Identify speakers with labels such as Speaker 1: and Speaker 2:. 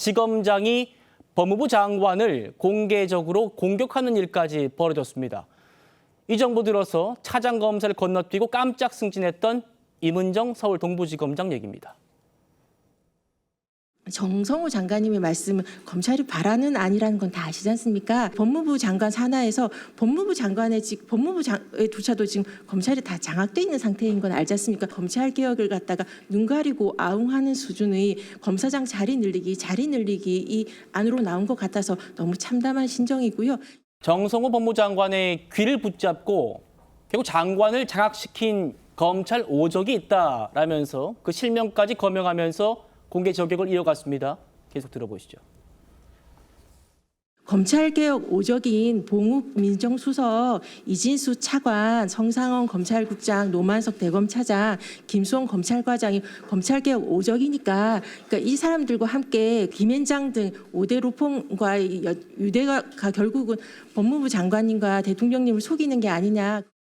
Speaker 1: 지검장이 법무부 장관을 공개적으로 공격하는 일까지 벌어졌습니다. 이 정부 들어서 차장 검사를 건너뛰고 깜짝 승진했던 임은정 서울 동부지검장 얘기입니다.
Speaker 2: 정성호 장관님의 말씀은 검찰이 바라는 아니라는 건 다 아시지 않습니까? 법무부 장관 산하에서 법무부 장관의 직 법무부 장조차도 지금 검찰이 다 장악돼 있는 상태인 건 알지 않습니까? 검찰 개혁을 갖다가 눈 가리고 아웅하는 수준의 검사장 자리 늘리기, 자리 늘리기 이 안으로 나온 것 같아서 너무 참담한 신정이고요.
Speaker 1: 정성호 법무장관의 귀를 붙잡고 결국 장관을 장악시킨 검찰 오적이 있다라면서 그 실명까지 거명하면서 공개 저격을 이어갔습니다. 계속 들어보시죠.
Speaker 2: 검찰개혁 오적인 봉욱 민정수석, 이진수 차관, 성상원 검찰국장, 노만석 대검차장, 김수홍 검찰과장이 검찰개혁 오적이니까 그러니까 이 사람들과 함께 김앤장 등 5대 로펌과의 여- 유대가 결국은 법무부 장관님과 대통령님을 속이는 게 아니냐.